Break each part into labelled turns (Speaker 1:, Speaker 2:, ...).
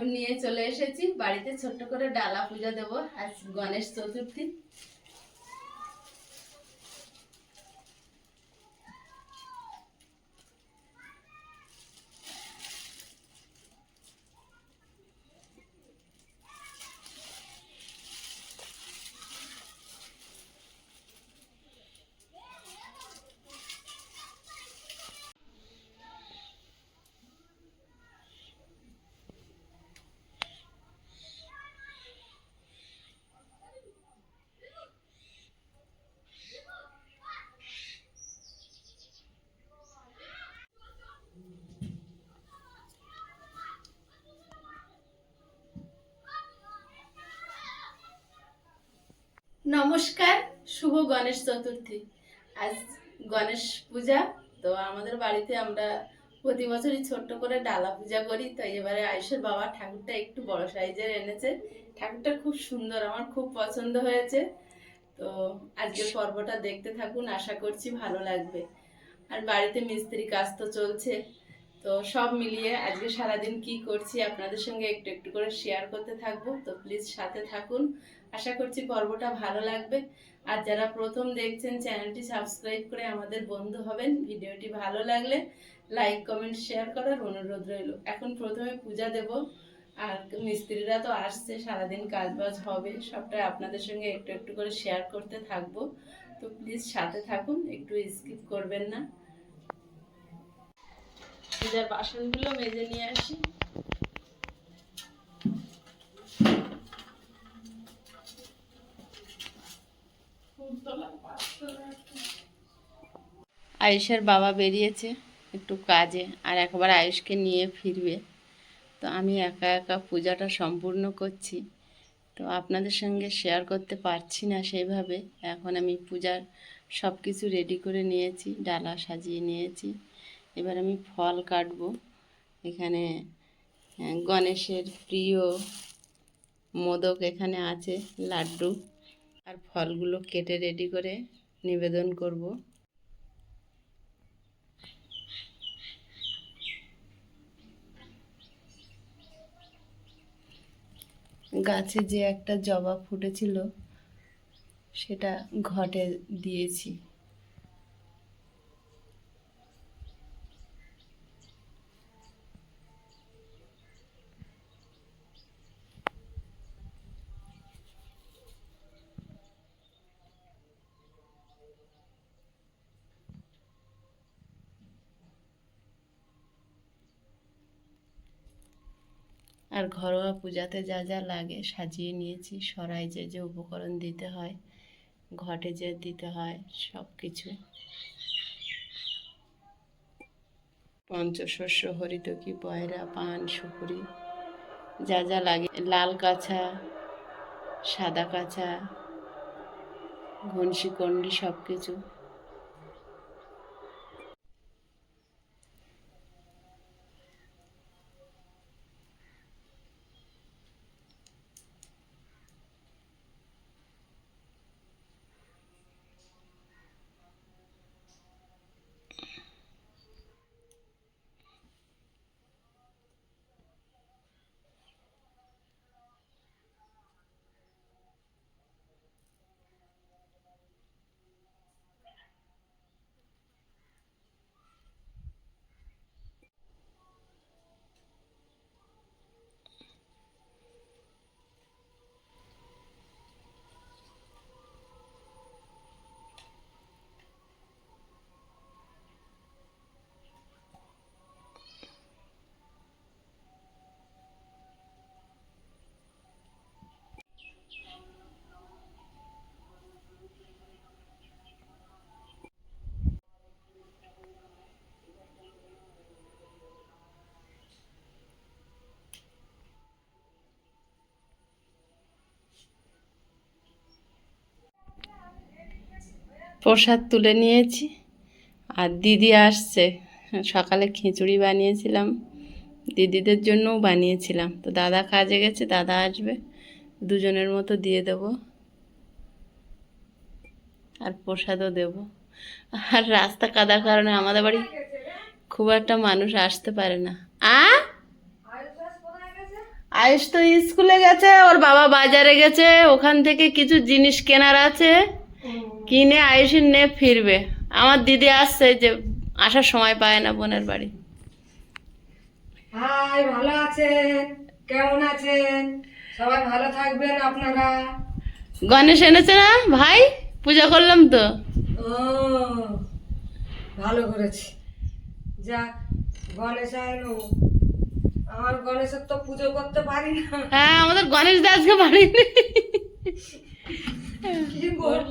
Speaker 1: ঠাকুর নিয়ে চলে এসেছি। বাড়িতে ছোট্ট করে ডালা পূজা দেবো আজ গণেশ চতুর্থী। নমস্কার, শুভ গণেশ চতুর্থী। আজ গণেশ পূজা, তো আমাদের বাড়িতে আমরা প্রতি বছরই ছোট্ট করে ডালা পূজা করি, তো এবারে আয়ুষের বাবা ঠাকুরটা একটু বড় সাইজের এনেছে। ঠাকুরটা খুব সুন্দর, আমার খুব পছন্দ হয়েছে। তো আজকের পর্বটা দেখতে থাকুন, আশা করছি ভালো লাগবে। আর বাড়িতে মিস্ত্রি কাজ তো চলছে, তো সব মিলিয়ে আজকে সারাদিন কি করছি আপনাদের সঙ্গে একটু একটু করে শেয়ার করতে থাকব, তো প্লিজ সাথে থাকুন। আশা করছি পর্বটা ভালো লাগবে। আর যারা প্রথম দেখছেন, চ্যানেলটি সাবস্ক্রাইব করে আমাদের বন্ধু হবেন। ভিডিওটি ভালো লাগলে লাইক, কমেন্ট, শেয়ার করার অনুরোধ রইল। এখন প্রথমে পূজা দেব। আর মিস্ত্রিরা তো আসছে, সারাদিন কাজবাজ হবে। সবটাই আপনাদের সঙ্গে একটু একটু করে শেয়ার করতে থাকব। তো প্লিজ সাথে থাকুন, একটু স্কিপ করবেন না। পূজার বাসনগুলো মেজে নিয়ে আসি। আয়ুষের বাবা বেরিয়েছে একটু কাজে আর একবার আয়ুষকে নিয়ে ফিরবে। তো আমি একা একা পূজাটা সম্পূর্ণ করছি। তো আপনাদের সঙ্গে শেয়ার করতে পারছি না সেইভাবে এখন আমি পূজার সব কিছু রেডি করে নিয়েছি, ডালা সাজিয়ে নিয়েছি। এবার আমি ফল কাটবো। এখানে গণেশের প্রিয় মোদক এখানে আছে, লাড্ডু। আর ফলগুলো কেটে রেডি করে নিবেদন করব। গাছে যে একটা জবা ফুটেছিল সেটা ঘটে দিয়েছি। আর ঘরোয়া পূজাতে যা যা লাগে সাজিয়ে নিয়েছি। সরাই যে যে উপকরণ দিতে হয়, ঘটে যে দিতে হয় সব কিছু পঞ্চশস্য, হরিতকি, পয়রা, পান, সুপুরি, যা যা লাগে। লাল কাছা সাদা কাছা ঘনশি কন্ডি সব কিছু প্রসাদ তুলে নিয়েছি। আর দিদি আসছে। সকালে খিচুড়ি বানিয়েছিলাম। দিদিদের জন্যও বানিয়েছিলাম। তো দাদা কাজে গেছে, দাদা আসবে। দুজনের মতো দিয়ে দেব। আর প্রসাদও দেব। আর রাস্তা কাদার কারণে আমাদের বাড়ি খুব একটা মানুষ আসতে পারে না। আয়ুষ তো স্কুলে গেছে, ওর বাবা বাজারে গেছে, ওখান থেকে কিছু জিনিস কেনার আছে। কিনে আয়ুষের নে ফিরবে। আমার দিদি আসছে যে আসার সময় পায় না বোনের বাড়ি।
Speaker 2: হাই ভালো আছেন? কেমন আছেন? সবাই ভালো থাকবেন আপনারা?
Speaker 1: গণেশ এনেছে না? ভাই পূজা করলাম তো।
Speaker 2: ও ভালো করেছি। যাক গণেশ আইনো আমার গণেশের তো পুজো করতে পারি না।
Speaker 1: হ্যাঁ আমাদের গণেশ দা আজকে বাড়িতে
Speaker 2: কি করব?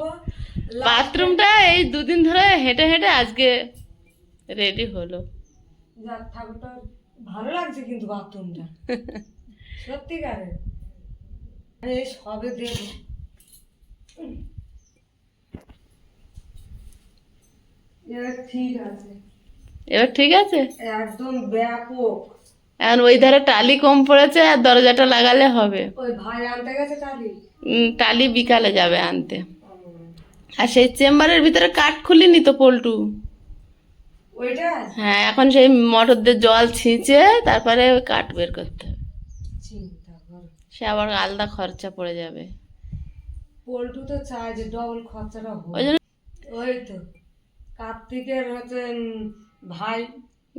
Speaker 1: বাথরুমটা এই দুদিন ধরে হেঁটে হেঁটে আজকে রেডি হলো।
Speaker 2: যাক ঠাকুরটা ভালো লাগছে কিন্তু বাথরুমটা। সত্যিকারের এই সবে দেব। এবার ঠিক আছে।
Speaker 1: এবার ঠিক আছে?
Speaker 2: একদম ব্যাপক।
Speaker 1: এখন ওই ধারে টালি কম পড়েছে আর দরজাটা লাগালে হবে।
Speaker 2: ওই ভাই আনতে গেছে টালি?
Speaker 1: টালি বিকালে যাবে আনতে। আর সেই চেম্বারের ভিতরে কাঠ খুলিনি তো পল্টু?
Speaker 2: ওইটা?
Speaker 1: হ্যাঁ এখন সেই মোটরদের জল ছিঁচে তারপরে ওই কাঠ বের করতে হবে। সে আবার আলাদা খরচা পড়ে যাবে।
Speaker 2: পল্টু তো চায় যে ডবল খরচাটা
Speaker 1: ওই জন্য
Speaker 2: ওই তো। কার্তিকের হচ্ছে ভাই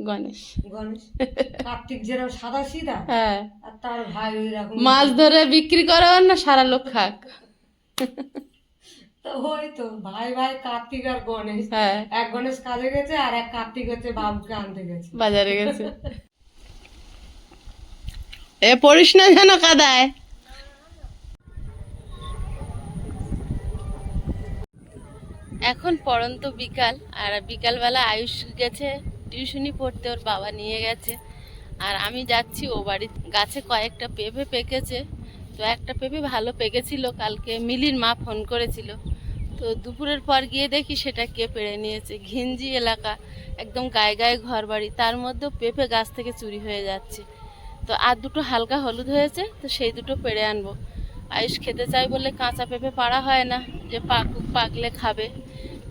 Speaker 1: গণেশ।
Speaker 2: গণেশ। কার্তিক যেরকম সাদা সিধা
Speaker 1: হ্যাঁ।
Speaker 2: আর তার ভাই ওই রকম
Speaker 1: মাছ ধরে বিক্রি করে না সারা লোক খাক।
Speaker 2: তো ওই তো ভাই ভাই কার্তিক আর গণেশ।
Speaker 1: হ্যাঁ।
Speaker 2: এক গণেশ কাজে গেছে আর এক কার্তিক হচ্ছে বাবুকে আনতে গেছে।
Speaker 1: বাজারে গেছে। এ পড়িস না যেন কাদায়। এখন পড়ন্ত বিকাল আর বিকালবেলা আয়ুষ গেছে টিউশনি পড়তে ওর বাবা নিয়ে গেছে। আর আমি যাচ্ছি ও বাড়ি গাছে কয়েকটা পেঁপে পেকেছে। তো একটা পেঁপে ভালো পেকেছিল কালকে মিলির মা ফোন করেছিল। তো দুপুরের পর গিয়ে দেখি সেটা কে পেড়ে নিয়েছে। ঘিঞ্জি এলাকা, একদম গায়ে গায়ে ঘর বাড়ি তার মধ্যেও পেঁপে গাছ থেকে চুরি হয়ে যাচ্ছে। তো আর দুটো হালকা হলুদ হয়েছে, তো সেই দুটো পেড়ে আনব। আয়ুষ খেতে চাই বলে কাঁচা পেঁপে পাড়া হয় না, যে পাকুক, পাকলে খাবে।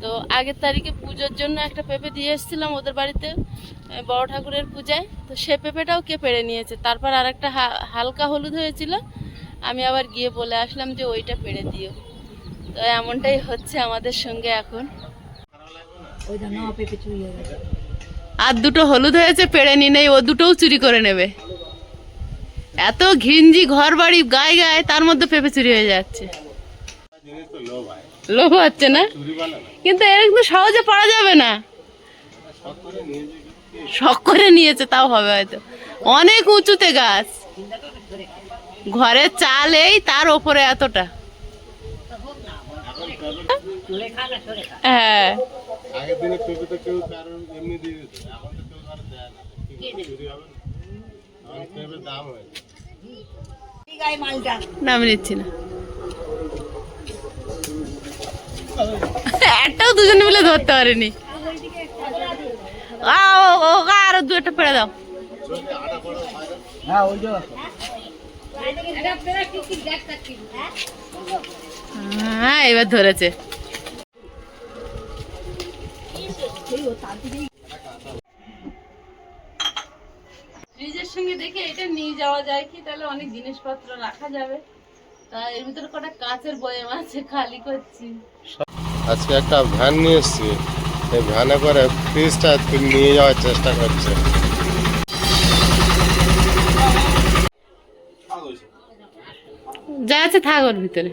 Speaker 1: তো আগের তারিখে পুজোর জন্য একটা পেঁপে দিয়ে এসেছিলাম ওদের বাড়িতে বড় ঠাকুরের পূজায়। তো সে পেঁপেটাও কে পেড়ে নিয়েছে? তারপর আর একটা হালকা হলুদ হয়েছিল। আমি আবার গিয়ে বলে আসলাম যে ওইটা পেড়ে দিও। তো এমনটাই হচ্ছে আমাদের সঙ্গে এখন। আর দুটো হলুদ হয়েছে পেড়ে নি নেই ও দুটোও চুরি করে নেবে। এত ঘিঞ্জি ঘর বাড়ি গায়ে গায়ে তার মধ্যে পেঁপে চুরি হয়ে যাচ্ছে। লোভ হচ্ছে না? কিন্তু এর কিন্তু সহজে পড়া যাবে না। শখ করে নিয়েছে তাও হবে হয়তো। অনেক উঁচুতে গাছ। ঘরের চাল এই তার ওপরে এতটা। হ্যাঁ।
Speaker 3: আগের দিনে পেঁপে তো কেউ কারণ এমনি দিয়ে দিত। এখন তো কেউ কারও দেয় না। চুরি হবে না। এখন পেঁপের দাম হয়েছে
Speaker 1: নাম নিচ্ছি না। একটাও দুজনে মিলে ধরতে পারেনি। ওকে আরও দু একটা পেড়ে দাও। হ্যাঁ এবার ধরেছে। ফ্রিজের সঙ্গে দেখে এটা নিয়ে যাওয়া যায় কি? তাহলে অনেক জিনিসপত্র রাখা যাবে। তা এর ভিতরে কটা কাঁচের বয়াম আছে খালি করছি।
Speaker 3: আজকে একটা ভ্যান নিয়ে এসছি। এই ভ্যানে করে ফ্রিজটা নিয়ে যাওয়ার চেষ্টা করছে।
Speaker 1: যা আছে থাক ওর ভিতরে।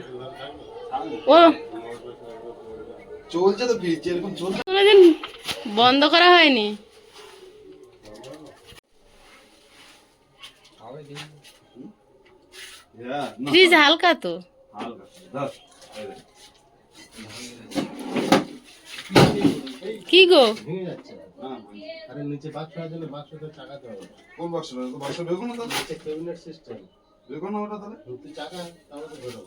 Speaker 1: ও।
Speaker 4: চলছে তো ফ্রিজ যেরকম চলছে।
Speaker 1: কোনোদিন বন্ধ করা হয়নি। ফ্রিজ হালকা তো। কি গো?
Speaker 3: আরে নিচে বাক্স চাকা
Speaker 4: কোন বাক্স বাক্স
Speaker 3: ক্যাবিনেট সিস্টেম
Speaker 4: ওটা তাহলে?
Speaker 3: চাকা তাহলে তো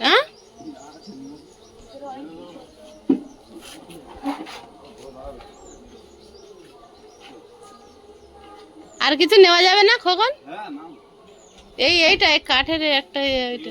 Speaker 1: হ্যাঁ? আর কিছু নেওয়া যাবে না খোকন?
Speaker 4: হ্যাঁ
Speaker 1: এই এইটা কাঠের একটা এইটা।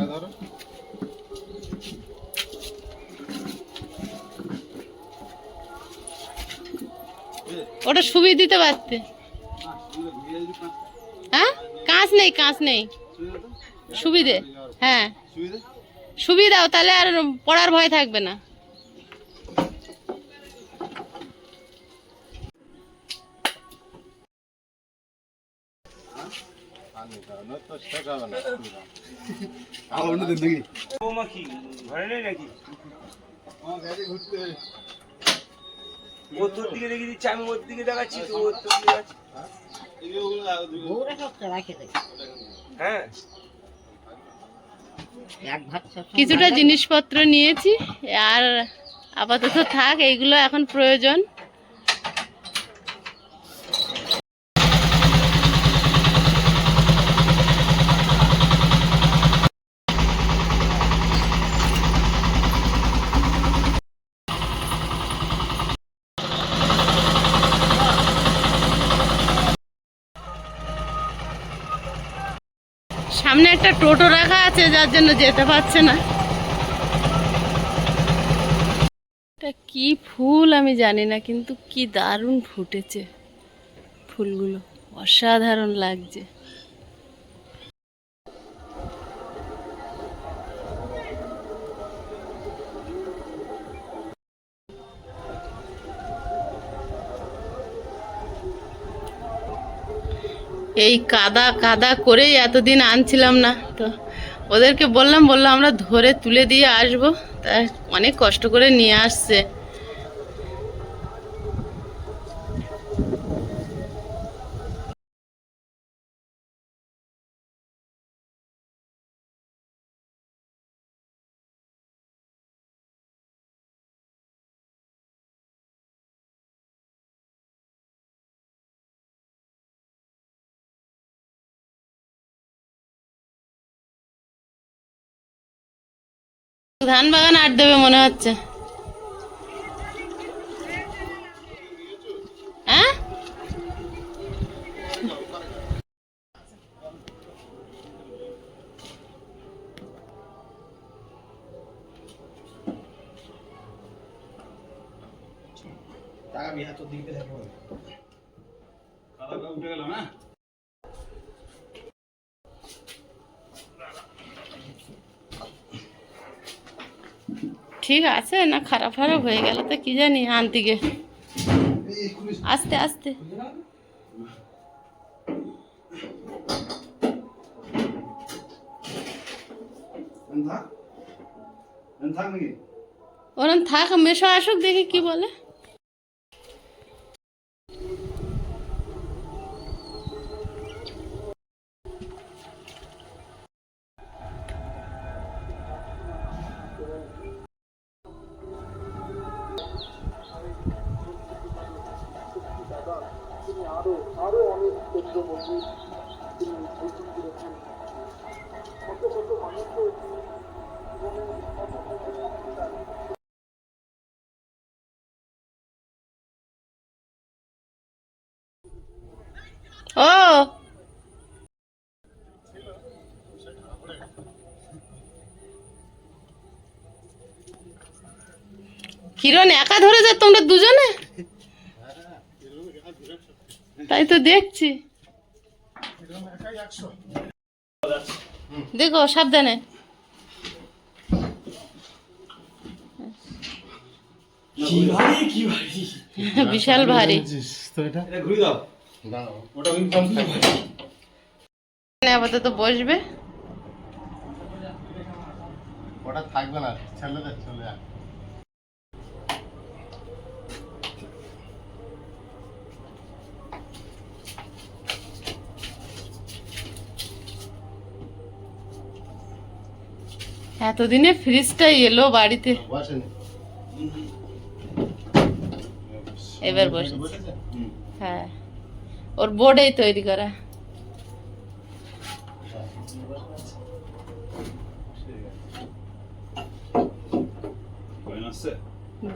Speaker 3: ধরো
Speaker 1: ওটা সুবি দিতে পারতে। হ্যাঁ? কাঁচ নেই কাঁচ নেই। সুবিধে হ্যাঁ।
Speaker 3: সুবিধা?
Speaker 1: সুবিধাও তাহলে আর পড়ার ভয় থাকবে না।
Speaker 4: আলো অন্য দিন দেখি
Speaker 5: বৌমা কি ঘরে নেই নাকি?
Speaker 3: ঘুরতে
Speaker 5: ও তোর দিকে দিচ্ছে আমি ওর দিকে দেখাচ্ছি তো ওর তোর দিকে হ্যাঁ।
Speaker 1: কিছুটা জিনিসপত্র নিয়েছি আর আপাতত থাক এইগুলো এখন প্রয়োজন। সামনে একটা টোটো রাখা আছে, যার জন্য যেতে পারছে না। এটা কি ফুল আমি জানি না, কিন্তু কি দারুণ ফুটেছে ফুলগুলো। অসাধারণ লাগছে। এই কাদা কাদা করেই এতদিন আনছিলাম না। তো ওদেরকে বললাম, বলল আমরা ধরে তুলে দিয়ে আসব। তা অনেক কষ্ট করে নিয়ে আসছে। ধান বাগান আট দেবে মনে হচ্ছে। হ্যাঁ?
Speaker 4: কালাটা উঠে গেল না?
Speaker 1: ঠিক আছে না খারাপ খারাপ হয়ে গেল তো কি জানি আনতে গে আস্তে।
Speaker 4: আস্তে
Speaker 1: ওরম থাক মেশো আসুক দেখি কি বলে। তিনি আরও আরও অনেক তথ্যমন্ত্রী তিনি বৈঠক করেছেন। কত কত মানুষকে কিরণ, একা ধরে যা তোমরা দুজনে? তাই তো দেখছি। দেখো, সাবধানে। বিশাল ভারী। আপাতত বসবে।
Speaker 3: ওটা থাকবে না, ছেলেদের চলে যাবে
Speaker 1: এতদিনে ফ্রিজটা এলো বাড়িতে। এবার বসেছে?
Speaker 3: বসেছে।
Speaker 1: হ্যাঁ। ওর বোর্ডেই তৈরি করা।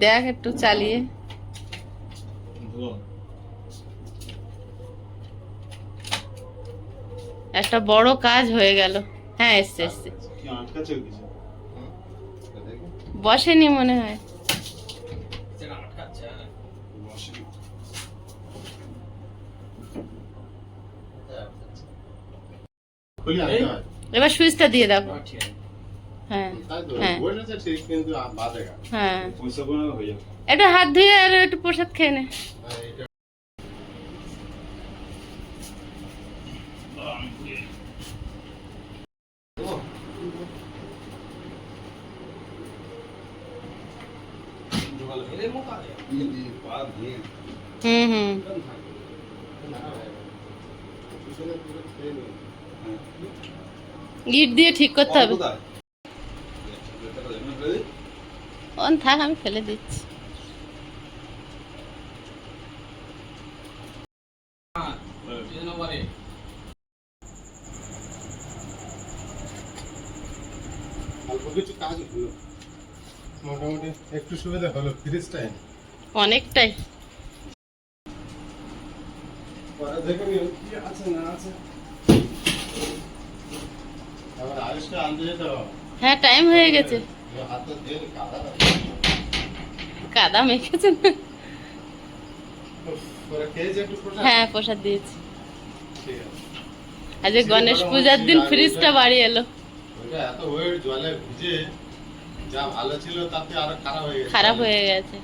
Speaker 1: দেখ একটু চালিয়ে। একটা বড় কাজ হয়ে গেল। হ্যাঁ এসছে এসছে। বসেনি মনে হয়। এবার সুইচটা দিয়ে দাও। হ্যাঁ হ্যাঁ। হ্যাঁ।
Speaker 4: হয়ে।
Speaker 1: একটু হাত ধুয়ে আর একটু প্রসাদ খেয়ে নে। হুম হুম। ইট দিয়ে ঠিক করতে হবে। অন থাক আমি ফেলে দিচ্ছি
Speaker 3: অল্প কিছু কাজ হলো মোটামুটি একটু সুবিধা হলো ফ্রিজ টাইম
Speaker 1: অনেকটাই। হ্যাঁ টাইম হয়ে গেছে।
Speaker 3: কাদা।
Speaker 1: মেখেছে হ্যাঁ প্রসাদ দিয়েছি। আজকে গণেশ পূজার দিন ফ্রিজটা বাড়ি এলো।
Speaker 3: এত ওয়েট জলে ভিজে। যা ভালো ছিল তাতে আরও খারাপ হয়ে গেছে।
Speaker 1: খারাপ হয়ে গেছে।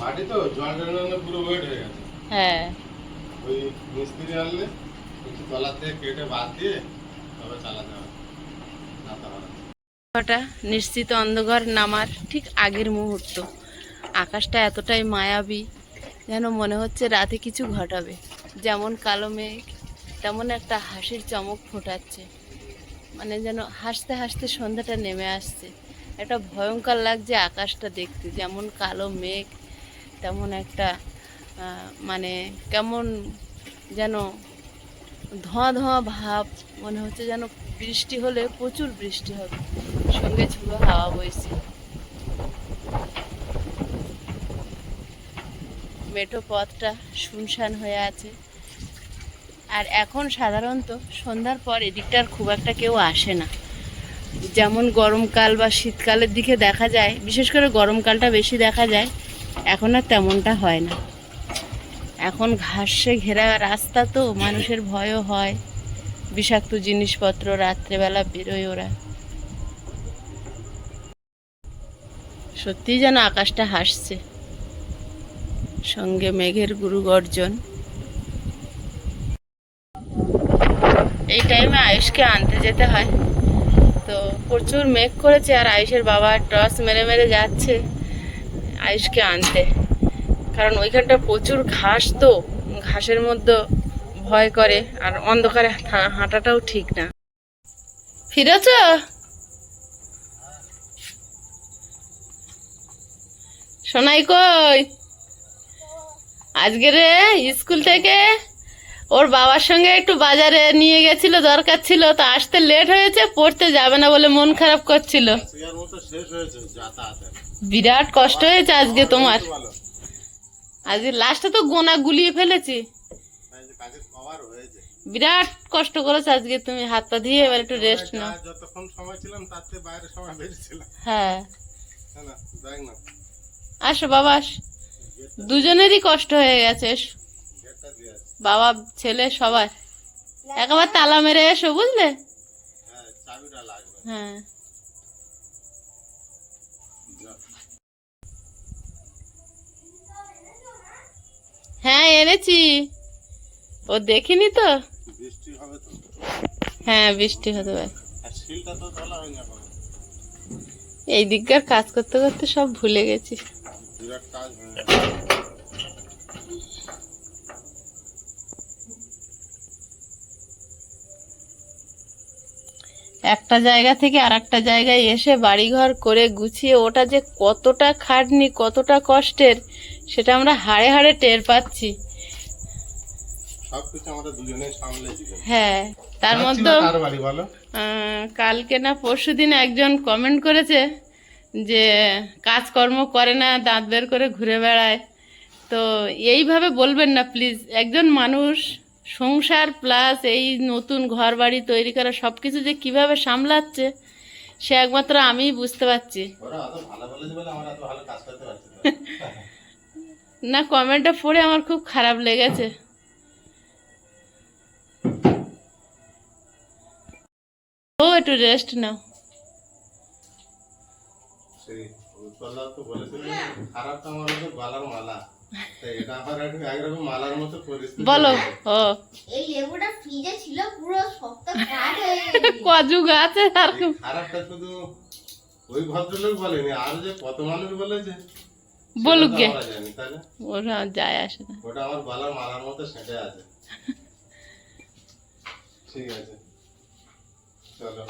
Speaker 3: মাটি তো জল ঢালানো পুরো ওয়েট হয়ে গেছে।
Speaker 1: হ্যাঁ।
Speaker 3: ওই মিস্ত্রি আনলে একটু তলা থেকে কেটে বাদ দিয়ে তবে চালাতে হবে।
Speaker 1: ওটা নিশ্চিত অন্ধকার নামার ঠিক আগের মুহূর্ত। আকাশটা এতটাই মায়াবী যেন মনে হচ্ছে রাতে কিছু ঘটাবে। যেমন কালো মেঘ তেমন একটা হাসির চমক ফোটাচ্ছে। মানে যেন হাসতে হাসতে সন্ধ্যাটা নেমে আসছে। একটা ভয়ঙ্কর লাগছে আকাশটা দেখতে। যেমন কালো মেঘ, তেমন একটা মানে কেমন যেন ধোঁয়া ধোঁয়া ভাব, মনে হচ্ছে যেন বৃষ্টি হলে প্রচুর বৃষ্টি হবে। সঙ্গে ঝুড়ো হাওয়া বইছে। মেঠো পথটা শুনশান হয়ে আছে। আর এখন সাধারণত সন্ধ্যার পর এদিকটার খুব একটা কেউ আসে না। যেমন গরমকাল বা শীতকালের দিকে দেখা যায়, বিশেষ করে গরমকালটা বেশি দেখা যায়, এখন আর তেমনটা হয় না। এখন ঘাসে ঘেরা রাস্তা তো, মানুষের ভয়ও হয়। বিষাক্ত জিনিসপত্র, রাত্রেবেলা বেরোয় ওরা। সত্যিই যেন আকাশটা হাসছে। সঙ্গে মেঘের গুরু গর্জন। এই টাইমে আয়ুষকে আনতে যেতে হয়। তো প্রচুর মেঘ করেছে আর আয়ুষের বাবা টস মেরে মেরে যাচ্ছে আয়ুষকে আনতে। কারণ ওইখানটা প্রচুর ঘাস তো, ঘাসের মধ্যে ভয় করে আর অন্ধকারে হাঁটাটাও ঠিক না। ফিরেছ? সোনাই কই? আজকে রে স্কুল থেকে ওর বাবার সঙ্গে একটু বাজারে নিয়ে গেছিল, দরকার ছিল, তো আসতে লেট হয়েছে, পড়তে যাবে না বলে মন খারাপ করছিল। বিরাট কষ্ট হয়েছে আজকে তোমার। আজকে লাস্টে তো গোনা গুলিয়ে ফেলেছি। বিরাট কষ্ট করেছ আজকে তুমি, হাত পা দিয়ে এবার একটু রেস্ট নাও।
Speaker 3: যতক্ষণ সময় ছিলাম বাইরে সময়
Speaker 1: হ্যাঁ। আসো বাবা, আস। দুজনেরই কষ্ট হয়ে গেছে এসো।
Speaker 3: গেটটা দিয়ে আসি।
Speaker 1: বাবা ছেলে সবার একবার তালা মেরে এসো বুঝলে?
Speaker 3: হ্যাঁ
Speaker 1: হ্যাঁ। হ্যাঁ এনেছি। ও দেখিনি তো? হ্যাঁ বৃষ্টি হতে পারে। এই দিককার কাজ করতে করতে সব ভুলে গেছি।
Speaker 3: বিরাট কাজ
Speaker 1: একটা জায়গা থেকে আর একটা জায়গায় এসে বাড়িঘর করে গুছিয়ে ওটা যে কতটা খাটনি কতটা কষ্টের সেটা আমরা হাড়ে হাড়ে টের পাচ্ছি। হ্যাঁ তার মধ্যে কালকে না পরশু দিন একজন কমেন্ট করেছে যে কাজকর্ম করে না দাঁত বের করে ঘুরে বেড়ায়। তো এইভাবে বলবেন না প্লিজ একজন মানুষ সংসার প্লাস এই নতুন ঘর বাড়ি তৈরি করা সব কিছু যে কীভাবে সামলাচ্ছে সে একমাত্র আমিই বুঝতে পারছি।
Speaker 3: না।
Speaker 1: কমেন্টটা পড়ে আমার খুব খারাপ লেগেছে। ও একটু রেস্ট নাও।
Speaker 3: খারাপ তো আমার গলার মালা। তো এটা আমার একটু একরকম মালার মতো পরিস্থিতি।
Speaker 1: বলো ও।
Speaker 6: এই লেবুটা ফ্রিজে ছিল পুরো শক্ত কাঠ হয়ে গেছে।
Speaker 1: কজুগ আর
Speaker 3: খারাপটা শুধু ওই ভদ্রলোক বলেনি আর যে কত মানুষ বলেছে
Speaker 1: বলুক গে।
Speaker 3: তো আমরা জানি তাহলে?
Speaker 1: ওরা যায় আসে না।
Speaker 3: ওটা আমার মালার মতো সেটে আছে। ঠিক আছে। চলো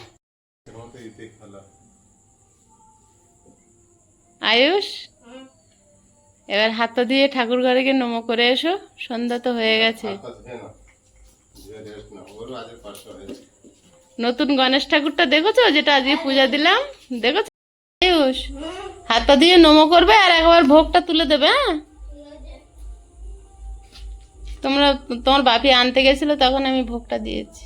Speaker 3: ইতি
Speaker 1: আয়ুষ? এবার হাতটা দিয়ে ঠাকুর ঘরে গিয়ে নমো করে এসো। সন্ধ্যা তো হয়ে গেছে। নতুন গণেশ ঠাকুরটা দেখেছ? যেটা আজকে পূজা দিলাম। দেখেছ? হাতটা দিয়ে নমো করবে আর একবার ভোগটা তুলে দেবে হ্যাঁ? তোমরা তোমার বাপি আনতে গেছিল তখন আমি ভোগটা দিয়েছি।